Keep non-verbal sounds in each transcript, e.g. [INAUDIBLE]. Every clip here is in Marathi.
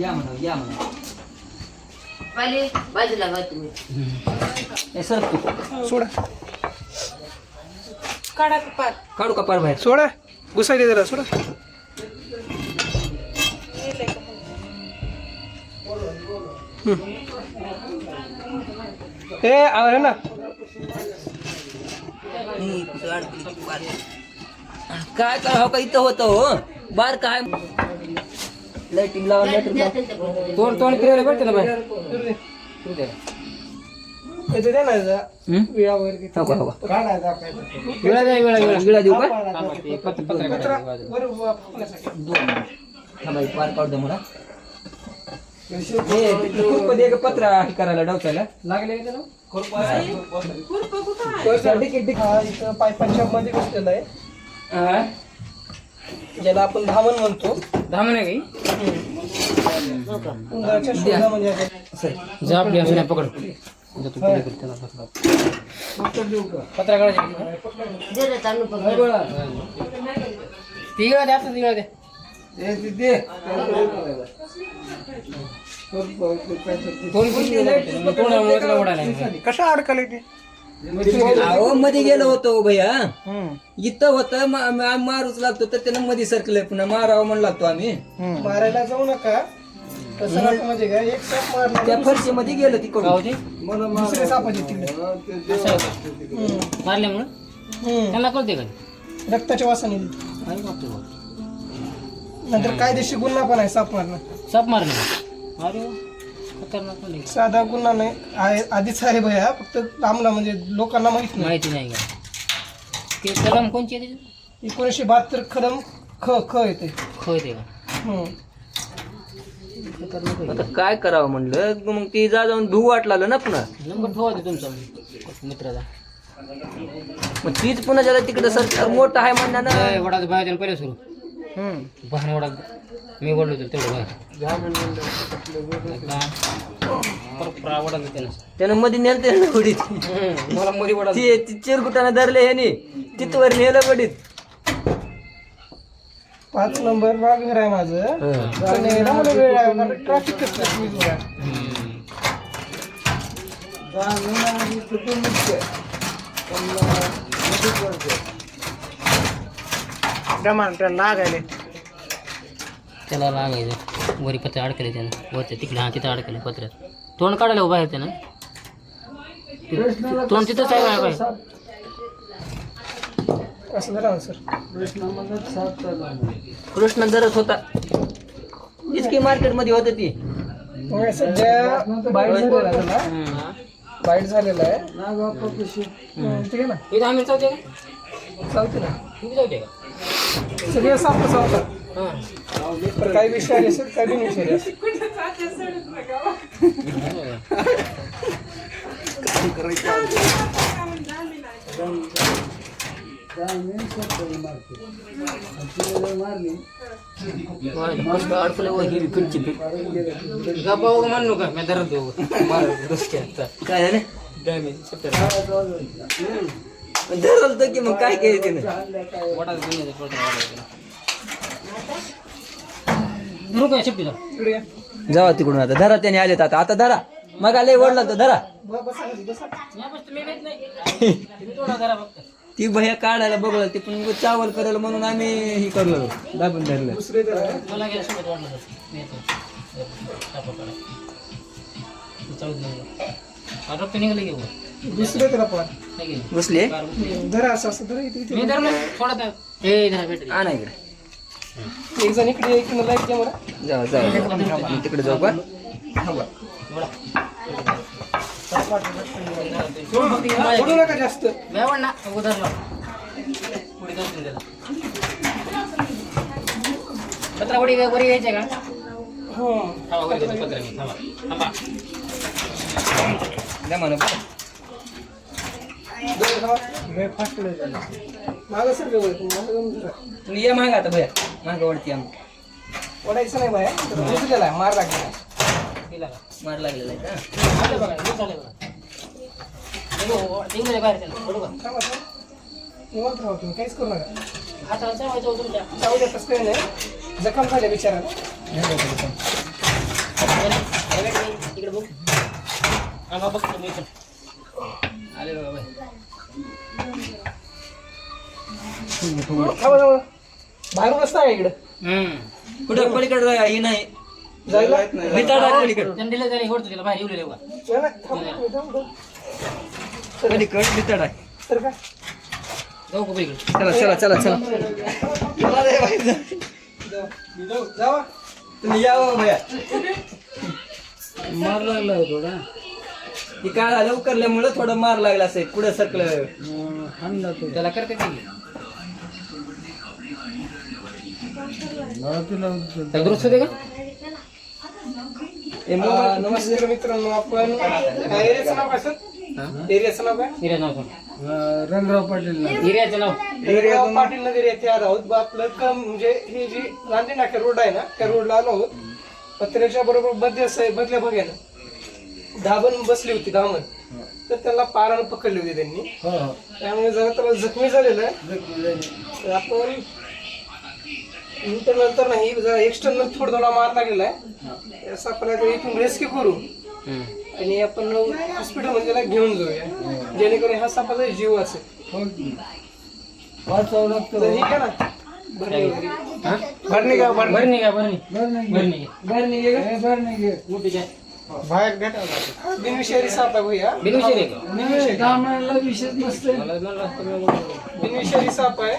या म्हणा या म्हणा. पहिले बाजूला बा तुम्ही. हे सर तू सोडा. काढा कपात काढू का पार बाहेर? सोडा. घुसायला जरा सोडा. ए आवर ना. काय करावं का इथं होतं हो? बार काय? लाईटिंग लावा लावा. तोंड तोंड फिरायला भेटतं ना बाहेर येते दे ना जरा. हम्म? विळा वगैरे किती. का, का. काढा दाखवायचं. विळा द्या विळा विळा विळा देऊ का? पत्रा करायला डवचायला लागले पायपांच्या मध्ये बसलेला आहे? ज्याला आपण धामण म्हणतो. दहा महिने काही जाप घ्या असं नाही पकड पत्रा द्या ती द्या कशा अडकले ते? अहो मध्ये गेलो होतो भैया. इथं होतं मारूच लागतो तर त्यानं मध्ये सरकलंय पुन्हा मारावं म्हणून लागतो आम्ही. मारायला जाऊ नका. म्हणजे काय एक साप मारला त्या फरशी मध्ये गेलो तिकडून. दुसरे सापाचे. मारल्यामुळं. त्यांना कळते का रक्ताच्या वासाने. नंतर कायदेशीर गुन्हा पण आहे साप मारणं. साप अरे वा. खतरनाक पण आहे. साधा गुन्हा नाही. आहे आधीच आहे भया फक्त आम्हाला म्हणजे लोकांना माहीत नाही. माहिती नाही का? ते कलम कोणची आहे त्याची? एकोणीसशे बहात्तर कलम ख ख येते. खो येते का? हम्म. आता काय करावं म्हणलं? मग ती जा जाऊन धुऊ वाटला ना पुन्हा. नंबर ठेवा ते तुमचा मित्राचा. मग तीच पुन्हा ज्याला तिकडे सरकार मोठं आहे म्हणणार ना. ए, वडाचं बाहेर पहिले सुरू. हम्म. बाहेर वडा मी ओढलो होतो तेवढं बाहेर त्यानं त्यानं मध्ये नेलं त्यानं उडीत. मला मध्ये वडा ते ते चिरकुटानं धरले ह्यानी. तिथवर नेलं बडीत पाच नंबर राग घर आहे माझं. ट्रॅफिक लागायले वरी पत्र तिकडे हा तोंड उभा आहे आहे कृष्ण होता इतकी मार्केट मध्ये होत ती सध्या बाईट बाईट झालेला आहे ठीक आहे ना आम्ही चावते का चालते ना तुम्ही चावते का सगळे साप चावतात हां. पण काही विषय असेल काही बिन विषय असेल अडकलं ही. गप्पा वगैरे म्हणू का? मी धरत देऊ. काय झालं? धरलं तर की मग काय केलं धरू काय या. जावा तिकडून आता. धरा त्याने आलेत आता. आता धरा. मग आले ओढला तर धरा. [LAUGHS] ती भया काढायला बघलं ते पण चावल करायला म्हणून आम्ही हे करलो. दाबून धरलं. निघालं. दुसरे त्याला पण. नाही उचलून. धरा असं असं धरा इथे इथे. हे. आणा इकडे. एक जण इकडे इकडे लाइट द्या मला. जावा जावा मी तिकडे जाऊ का? सोडा. सोडू नका जास्त. व्यावड ना उधरला पुढे जाऊन त्याला पत्रा उडी वरी घ्यायचे का? हो. थांबा पत्रा मी थांबा. थांबा. द्या म्हणा तू ये माग आता भया महाग वडती आम्ही. ओढायचं नाही भया बुजू गेला मार लागलेला मार लागलेला आहे का? बाहेर चला बरोबर निवांत राहा तुम्ही काहीच करू नका. हाताला चावायचं तुमच्या. जाऊ द्या तसं काही नाही. जखम झाल्या बिचाराला. इकडे बघ. आम्हा बघतो मी आले बाबा थांबा थांबा. बाहेरून रस्ता आहे इकडं? हम्म. कुठं? पलीकडे ही नाही. जायला? भिताड आहे पलीकडे दंडीला जरी ओढतो तिला बाहेर येऊ बघा नाही, नाही, थांब, थांब, थांब. पलीकड भिताड आहे. तर काय? जाऊ का पलीकडे? चला चला चला चला. बाई, जा. जाऊ, जावा तुम्ही या हो भैया. मार लागला थोडा. ती काय झालं उकरल्यामुळं थोडं मार लागला असेल. पुढे सरकलं. हाणला तो. त्याला करते त्याला दुरुस्त होते का? अं, मोबाईल- नमस्कार मित्रांनो आपण एरियाचं नाव काय सर? एरियाचं नाव काय? हिऱ्या नाव रंगराव पाटील हिऱ्याचं नाव. एरिया पाटील नगर येथे आलो आहोत. बा आपलं कम म्हणजे हे जी गांधी नाका रोड आहे ना त्या रोडला आलो आहोत. पत्र्याच्या बरोबर बदल्या स- बदल्या बघायला. धाबण बसली होती धामण तर त्याला पारानं पकडली होती त्यांनी. त्यामुळे जरा त्याला जखमी झालेलं आहे. तर आपण नंतर नाही जरा एक्सटर्नल थोडा थोडा मार लागलेला आहे. असं आपण इथून रेस्क्यू करू. आणि आपण हॉस्पिटलमध्ये त्याला घेऊन जाऊया. जेणेकरून ह्या सापाचा जीव असेल तर हे घ्या ना भरणी. भरणी का भरणी? का नाही भरणी. घे का? मोठी काय बिनविषारी साप आहे भैया बिनविषय आहे का विशेष बिनविषारी साप आहे.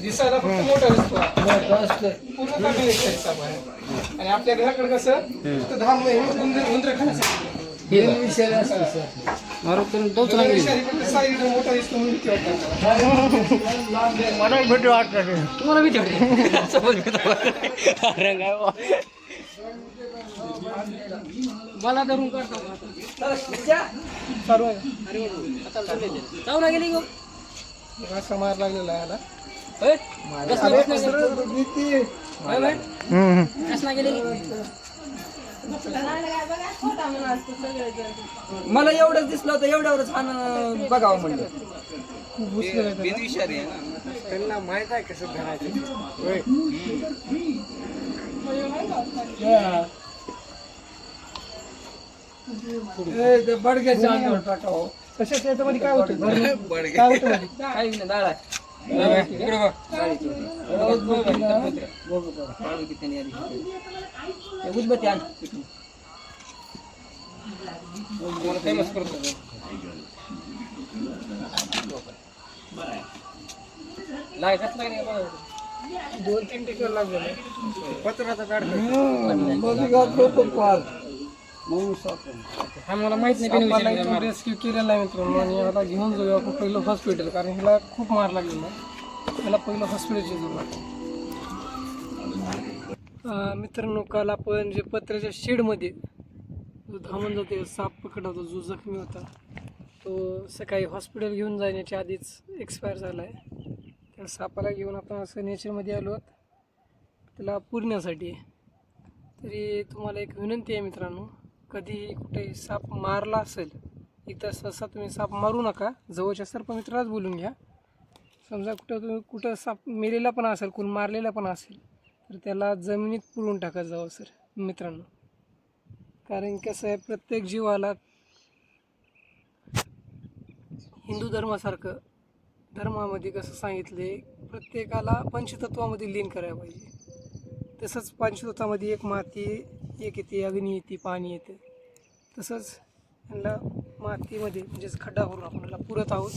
दिसायला फक्त मोठा दिसतो. पूर्ण बिनविषारी साप आहे. आणि आपल्या घराकडे कसं? फक्त तर दोच लागेल बिनविषारी फक्त साईड मोठा दिसतो म्हणून भीती वाटते तुम्हाला भीती वाटते? [LAUGHS] मला धरून काढतो सर्व ना गेली गो. असा मार लागलेला आहे याला मला एवढंच दिसलं होतं एवढ्यावरच छान बघावं म्हणलं. त्यांना माहीत आहे कसं धरायचं. काय होतं काय होतं मध्ये? बघ. डाळीची होती. डाळ होती त्याने आधी. हे हा मला माहीत नाही. रेस्क्यू केलेला आहे मित्रांनो. आणि याला घेऊन जाऊया आपण पहिलं हॉस्पिटल कारण ह्याला खूप मार लागलेला आहे. त्याला पहिलं हॉस्पिटलची जरूर मित्रांनो काल आपण जे पत्र्याच्या शेडमध्ये जो धामण जाते साप पकडला होता जो जखमी होता तो सकाळी हॉस्पिटल घेऊन जाण्याच्या आधीच एक्सपायर झाला आहे त्या सापाला घेऊन आपण असं नेचरमध्ये आलो आहोत. त्याला पुरण्यासाठी तरी तुम्हाला एक विनंती आहे मित्रांनो. कधीही कुठे साप मारला असेल एकदा सहसा तुम्ही साप मारू नका. जवळच्या सर्पमित्रालाच बोलून घ्या. समजा कुठं तुम्ही कुठं साप मेलेला पण असेल कोण मारलेला पण असेल तर त्याला जमिनीत पुरून टाका जावं सर मित्रांनो. कारण कसं आहे प्रत्येक जीवाला हिंदू धर्मासारखं धर्मामध्ये कसं सांगितले प्रत्येकाला पंचतत्वामध्ये लीन करायला पाहिजे. तसंच पंचतत्वामध्ये एक माती एक येते अग्नी येते पाणी येते. तसंच यांना मातीमध्ये म्हणजेच खड्डा करून आपण याला पुरत आहोत.